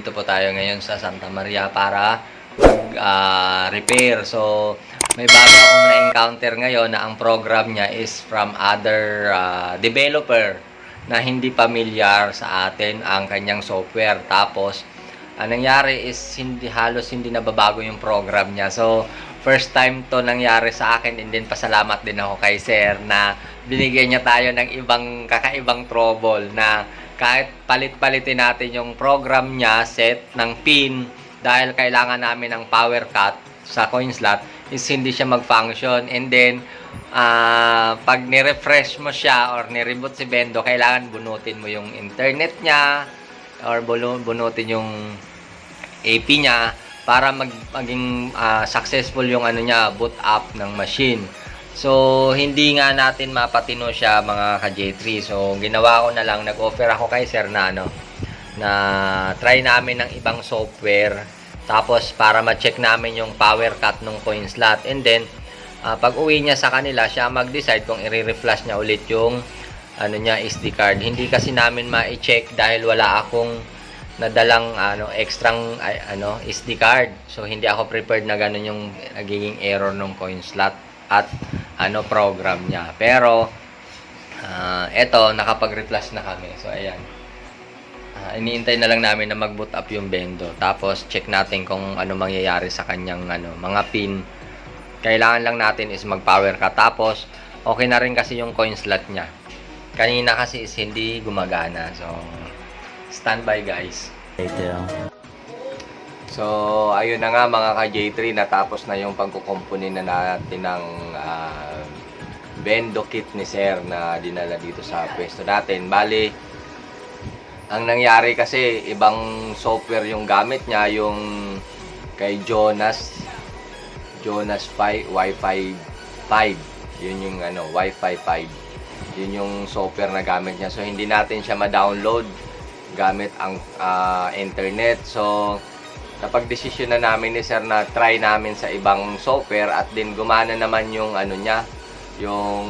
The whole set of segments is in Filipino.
nandito po tayo ngayon sa Santa Maria para mag-repair. so, may bago akong na-encounter ngayon na ang program niya is from other ah, developer na hindi familiar sa atin ang kanyang software. Tapos, ang nangyari is hindi halos hindi nababago yung program niya. So, first time to nangyari sa akin and then pasalamat din ako kay Sir na binigyan niya tayo ng ibang kakaibang trouble na kahit palit-palitin natin yung program niya, set ng pin dahil kailangan namin ng power cut sa coin slot is hindi siya mag-function and then ah, pag ni-refresh mo siya or ni-reboot si Bendo, kailangan bunutin mo yung internet niya or bunu- bunutin yung AP niya para mag, maging ah, successful yung ano niya, boot up ng machine. So, hindi nga natin mapatino siya mga ka-J3. So, ginawa ko na lang, nag-offer ako kay sir na ano, na try namin ng ibang software. Tapos para ma-check namin yung power cut ng coin slot. And then ah, pag uwi niya sa kanila siya mag-decide kung i-reflash niya ulit yung ano niya SD card. Hindi kasi namin ma-check dahil wala akong nadalang ano extrang ano SD card. So hindi ako prepared na ganun yung nagiging error ng coin slot at ano program niya pero ah, eto nakapag-reflash na kami so ayan Ah, iniintay na lang namin na mag-boot up yung bendo. Tapos check natin kung ano mangyayari sa kanyang ano, mga pin. Kailangan lang natin is mag-power ka. Tapos okay na rin kasi yung coin slot niya. Kanina kasi is hindi gumagana. So standby guys. So ayun na nga mga ka-J3 natapos na yung pagkukumpunin na natin ng bendo kit ni Sir na dinala dito sa pwesto natin. Bali, ang nangyari kasi ibang software yung gamit niya yung kay Jonas Jonas 5 Wi-Fi 5 yun yung ano Wi-Fi 5 yun yung software na gamit niya. So hindi natin siya ma-download gamit ang ah, internet. So napag-desisyon na namin ni sir na try namin sa ibang software at din gumana naman yung ano niya yung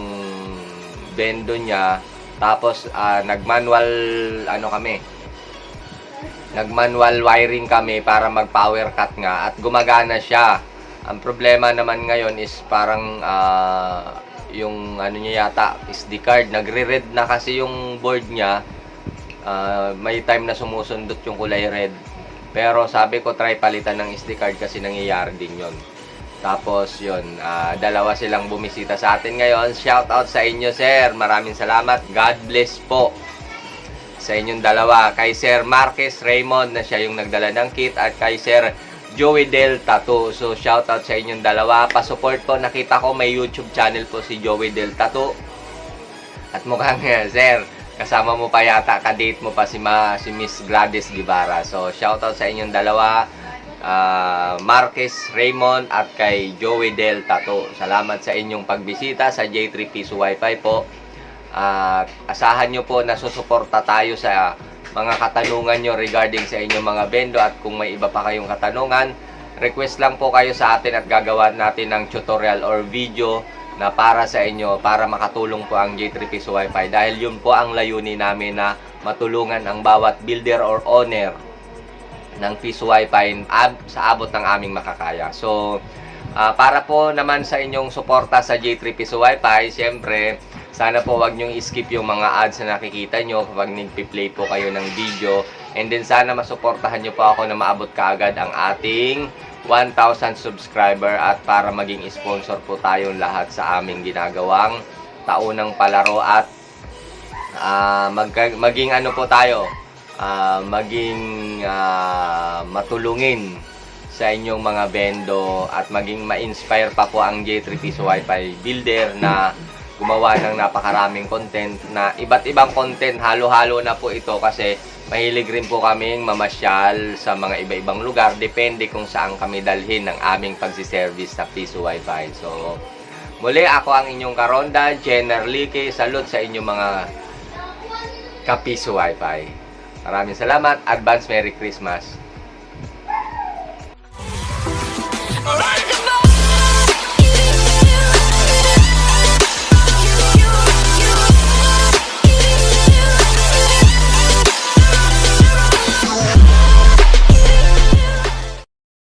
bendo niya tapos ah, nag-manual ano kami. Nag-manual wiring kami para mag-power cut nga at gumagana siya. Ang problema naman ngayon is parang ah, yung ano niya yata SD card nagre-red na kasi yung board niya. Ah, may time na sumusundot yung kulay red. Pero sabi ko try palitan ng SD card kasi nangyayari din 'yon. Tapos yun, ah, dalawa silang bumisita sa atin ngayon. Shout out sa inyo, sir. Maraming salamat. God bless po sa inyong dalawa. Kay Sir Marquez Raymond na siya yung nagdala ng kit at kay Sir Joey Del Tattoo. So shout out sa inyong dalawa. Pa-support po. Nakita ko may YouTube channel po si Joey Del Tattoo. At mukhang, eh, sir, kasama mo pa yata, ka-date mo pa si, Ma, si Miss Gladys Guevara. So shout out sa inyong dalawa ah, Marquez Raymond at kay Joey Del Tato. Salamat sa inyong pagbisita sa J3 Piso Wi-Fi po. At asahan nyo po na susuporta tayo sa mga katanungan nyo regarding sa inyong mga bendo at kung may iba pa kayong katanungan, request lang po kayo sa atin at gagawa natin ng tutorial or video na para sa inyo para makatulong po ang J3 Piso Wi-Fi dahil yun po ang layunin namin na matulungan ang bawat builder or owner ng Peace Wi-Fi sa abot ng aming makakaya. So, ah, para po naman sa inyong suporta sa J3 Peace Wi-Fi, siyempre, sana po wag niyong skip yung mga ads na nakikita nyo kapag nagpi-play po kayo ng video. And then sana masuportahan nyo po ako na maabot kaagad ang ating 1,000 subscriber. At para maging sponsor po tayong lahat sa aming ginagawang taunang palaro. At ah, magka- maging ano po tayo, ah, maging ah, matulungin sa inyong mga bendo. At maging ma-inspire pa po ang J3 Piso Wi-Fi builder na gumawa ng napakaraming content na iba't ibang content, halo-halo na po ito kasi mahilig rin po kaming mamasyal sa mga iba-ibang lugar depende kung saan kami dalhin ng aming pagsiservice sa Piso Wi-Fi. So, muli ako ang inyong karonda, Jenner Lique, salute sa inyong mga Kapiso Wi-Fi. Maraming salamat. Advance Merry Christmas.